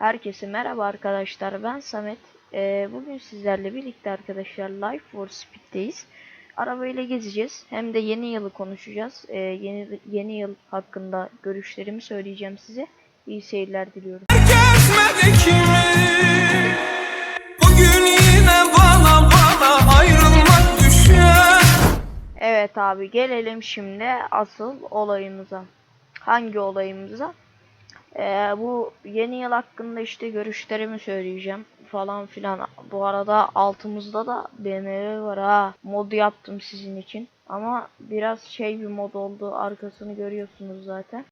Herkese merhaba arkadaşlar ben Samet. Ee, bugün sizlerle birlikte arkadaşlar Life for Speed'deyiz. Arabayla gezeceğiz. Hem de yeni yılı konuşacağız. Ee, yeni yeni yıl hakkında görüşlerimi söyleyeceğim size. İyi seyirler diliyorum. Bugün yine bana bana ayrılmak düşer Evet abi gelelim şimdi asıl olayımıza. Hangi olayımıza? Ee, bu yeni yıl hakkında işte görüşlerimi söyleyeceğim falan filan. Bu arada altımızda da BMW var ha. Mod yaptım sizin için. Ama biraz şey bir mod oldu. Arkasını görüyorsunuz zaten.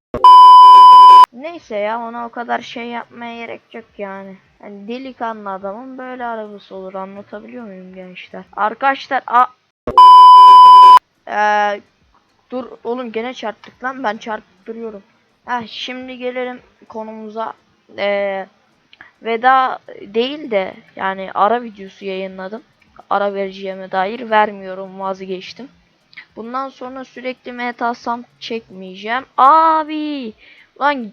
Neyse ya ona o kadar şey yapmaya gerek yok yani. Hani delikanlı adamın böyle arabası olur anlatabiliyor muyum gençler? Arkadaşlar a ee, dur oğlum gene çarptık lan ben çarptırıyorum. Heh, şimdi gelelim konumuza. Ee, veda değil de yani ara videosu yayınladım. Ara vereceğime dair vermiyorum vazgeçtim. Bundan sonra sürekli metasam çekmeyeceğim. Abi lan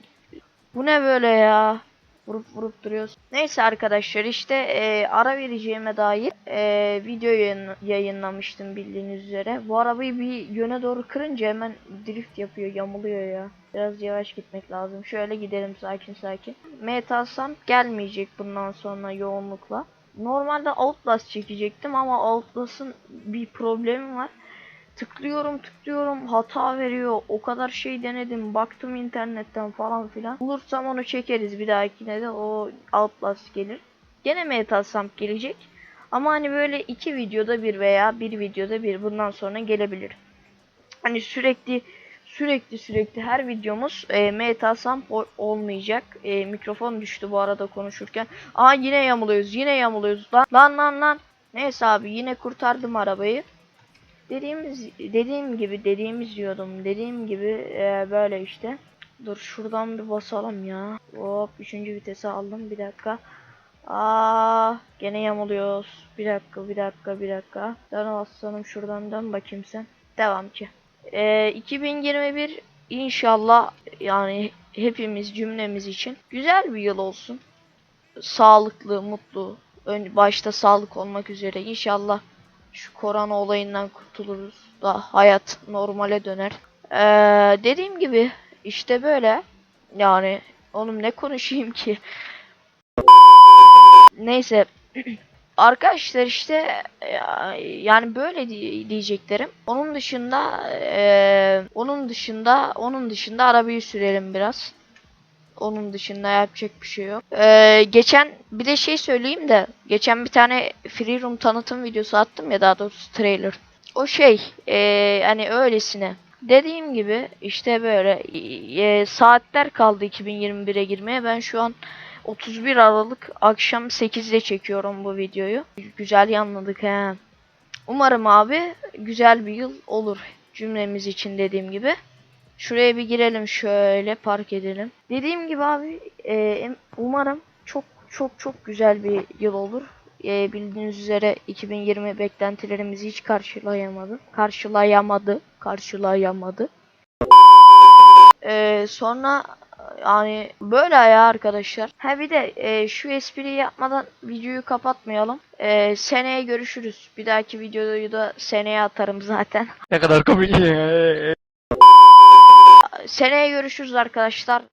bu ne böyle ya? Vurup vurup duruyorsun. Neyse arkadaşlar işte e, ara vereceğime dair e, video yayın, yayınlamıştım bildiğiniz üzere. Bu arabayı bir yöne doğru kırınca hemen drift yapıyor, yamuluyor ya. Biraz yavaş gitmek lazım. Şöyle gidelim sakin sakin. Metasam gelmeyecek bundan sonra yoğunlukla. Normalde Outlast çekecektim ama Outlast'ın bir problemi var. Tıklıyorum tıklıyorum hata veriyor. O kadar şey denedim. Baktım internetten falan filan. Bulursam onu çekeriz bir dahakine de o Outlast gelir. Gene Metasam gelecek. Ama hani böyle iki videoda bir veya bir videoda bir bundan sonra gelebilir. Hani sürekli sürekli sürekli her videomuz e, Metasam o- olmayacak. E, mikrofon düştü bu arada konuşurken. Aa yine yamuluyoruz yine yamuluyoruz lan lan lan. Neyse abi yine kurtardım arabayı. Dediğimiz dediğim gibi dediğimiz diyordum. Dediğim gibi e, böyle işte. Dur şuradan bir basalım ya. Hop 3. vitese aldım. Bir dakika. Aa gene yamuluyoruz. Bir dakika bir dakika bir dakika. Dön aslanım şuradan dön bakayım sen. Devam ki. E, 2021 inşallah yani hepimiz cümlemiz için güzel bir yıl olsun. Sağlıklı, mutlu. Ön, başta sağlık olmak üzere inşallah şu korona olayından kurtuluruz da hayat normale döner. Ee, dediğim gibi işte böyle. Yani oğlum ne konuşayım ki? Neyse. Arkadaşlar işte ya- yani böyle di- diyeceklerim. Onun dışında eee, onun dışında onun dışında arabayı sürelim biraz onun dışında yapacak bir şey yok. Ee, geçen bir de şey söyleyeyim de geçen bir tane Free Room tanıtım videosu attım ya daha doğrusu trailer. O şey ee, hani öylesine. Dediğim gibi işte böyle ee, saatler kaldı 2021'e girmeye. Ben şu an 31 Aralık akşam 8'de çekiyorum bu videoyu. Güzel yanladık he. Umarım abi güzel bir yıl olur cümlemiz için dediğim gibi. Şuraya bir girelim şöyle park edelim. Dediğim gibi abi e, umarım çok çok çok güzel bir yıl olur. E, bildiğiniz üzere 2020 beklentilerimizi hiç karşılayamadı. Karşılayamadı. Karşılayamadı. E, sonra yani böyle ya arkadaşlar. Ha bir de e, şu espriyi yapmadan videoyu kapatmayalım. E, seneye görüşürüz. Bir dahaki videoyu da seneye atarım zaten. Ne kadar komik. Seneye görüşürüz arkadaşlar.